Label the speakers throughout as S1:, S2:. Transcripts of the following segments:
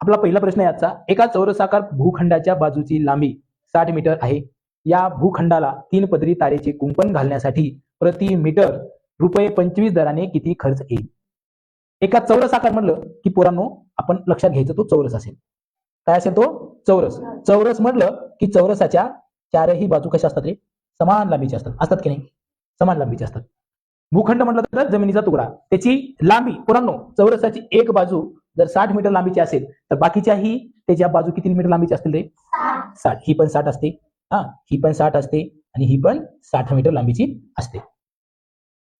S1: आपला पहिला प्रश्न आहे आजचा. एका चौरसाकार भूखंडाच्या बाजूची लांबी साठ मीटर आहे. या भूखंडाला तीन पदरी तारेचे कुंपण घालण्यासाठी प्रति मीटर रुपये पंचवीस दराने किती खर्च येईल? एका चौरस आकार म्हणलं की पोरांनो आपण लक्षात घ्यायचं तो चौरस असेल. काय असेल तो? चौरस. चौरस म्हटलं की चौरसाच्या चारही बाजू कशा असतात रे? समान लांबीचे असतात. असतात की नाही? समान लांबीचे असतात. भूखंड म्हटलं तर जमिनीचा तुकडा. त्याची लांबी पोरांनो चौरसाची एक बाजू जर साठ मीटर लांबीची असेल तर बाकीच्याही त्याच्या बाजू किती मीटर लांबीची असतील रे? साठ. ही पण साठ असते. हा ही पण साठ असते आणि ही पण साठ मीटर लांबीची असते.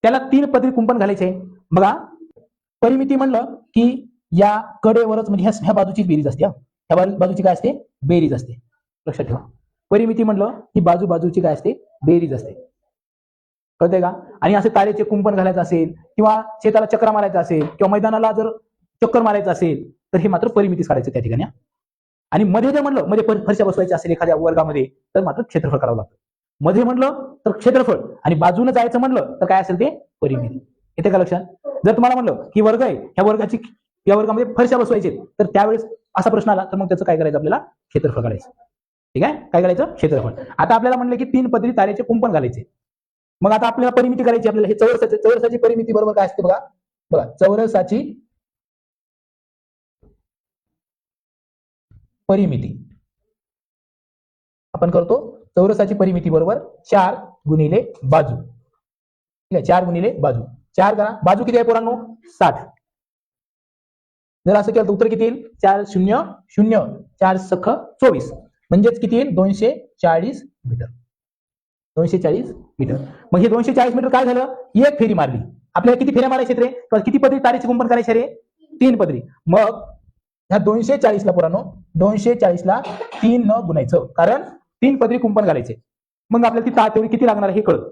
S1: त्याला तीन पदरी कुंपण घालायचे बघा परिमिती म्हणलं की या कडेवरच म्हणजे ह्या ह्या बाजूची बेरीज असते ह्या बाजूची काय असते? बेरीज असते. लक्षात ठेवा. परिमिती म्हणलं ही बाजू बाजूची काय असते? बेरीज असते. कळते का? आणि असे तारेचे कुंपण घालायचं असेल किंवा शेताला चक्रा मारायचा असेल किंवा मैदानाला जर चक्कर मारायचं असेल तर हे मात्र परिमितीच काढायचं त्या ठिकाणी आणि मध्ये जर म्हणलं मध्ये फरशा बसवायच्या असेल एखाद्या वर्गामध्ये तर मात्र क्षेत्रफळ करावं लागतं. मध्ये म्हणलं तर क्षेत्रफळ आणि बाजूने जायचं म्हणलं तर काय असेल ते परिमिती. येते का लक्षात? जर तुम्हाला म्हणलं की वर्ग आहे ह्या वर्गाची या वर्गामध्ये फरशा बसवायचे तर त्यावेळेस असा प्रश्न आला तर मग त्याचं काय करायचं आपल्याला? क्षेत्रफळ काढायचं. ठीक आहे? काय करायचं? क्षेत्रफळ. आता आपल्याला म्हणलं की तीन पदरी तारेचे कुंपण घालायचे. मग आता आपल्याला परिमिती करायची आपल्याला हे चौरसाचे चौरसाची परिमिती बरोबर काय असते बघा? बघा चौरसाची परिमिती. आपण करतो चौरसाची परिमिती बरोबर चार गुणिले बाजू. ठीक आहे चार गुणिले बाजू. चार करा. बाजू किती आहे पोरांनो? साठ. जर असं केलं तर उत्तर किती येईल? चार शून्य शून्य. चार सख चोवीस. म्हणजेच किती येईल? दोनशे चाळीस मीटर. दोनशे चाळीस मीटर. मग हे दोनशे चाळीस मीटर काय झालं? एक फेरी मारली. आपल्याला किती फेऱ्या मारायचे रे? किती पदरी तारेचे कुंपण करायचे रे? तीन पदरी. मग ह्या दोनशे चाळीसला पोरांनो दोनशे चाळीसला तीन न गुणायचं. कारण तीन पदरी कुंपण घालायचे. मग आपल्याला ती तार तेवढी किती लागणार आहे हे कळत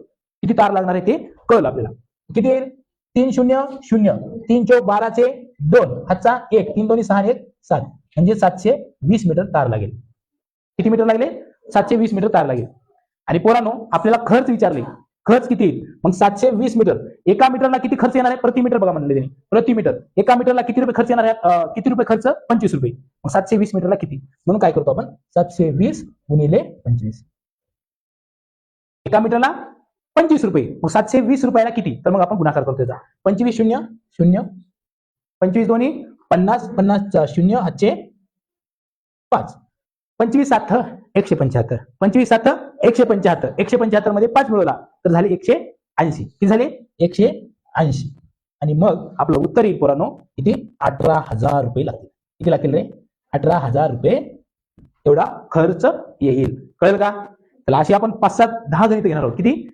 S1: किती तार लागणार आहे ते कळलं आपल्याला. किती येईल? तीन शून्य शून्य. तीन चौक बाराचे दोन. हातचा एक. तीन दोन्ही सहा एक सात. म्हणजे सातशे वीस मीटर तार लागेल. किती मीटर लागले? सातशे वीस मीटर तार लागेल. आणि पोरांनो आपल्याला खर्च विचारले. खर्च किती? मग सातशे वीस मीटर. एका मीटरला किती खर्च येणार आहे? प्रति मीटर बघा म्हणले त्यांनी. प्रति मीटर. एका मीटरला किती रुपये खर्च येणार आहे? किती रुपये खर्च? पंचवीस रुपये. मग सातशे वीस मीटरला किती? म्हणून काय करतो आपण? सातशे वीस गुणिले पंचवीस. एका मीटरला पंचवीस रुपये. मग सातशे वीस रुपयाला किती? तर मग आपण गुणाकार करतो त्याचा. पंचवीस शून्य शून्य. पंचवीस दोन्ही पन्नास पन्नास शून्य हातचे पाच. पंचवीस सात एकशे पंच्याहत्तर. पंचवीस सात एकशे पंच्याहत्तर. एकशे पंच्याहत्तरमध्ये पाच मिळवला. तर झाले एकशे ऐंशी. किती झाले? एकशे ऐंशी. आणि मग आपलं उत्तर येईल पोरांनो किती? अठरा हजार रुपये लागतील. किती लागतील रे? अठरा हजार रुपये एवढा खर्च येईल. कळेल का? तर अशी आपण पाच सात दहा गणित घेणार आहोत. किती?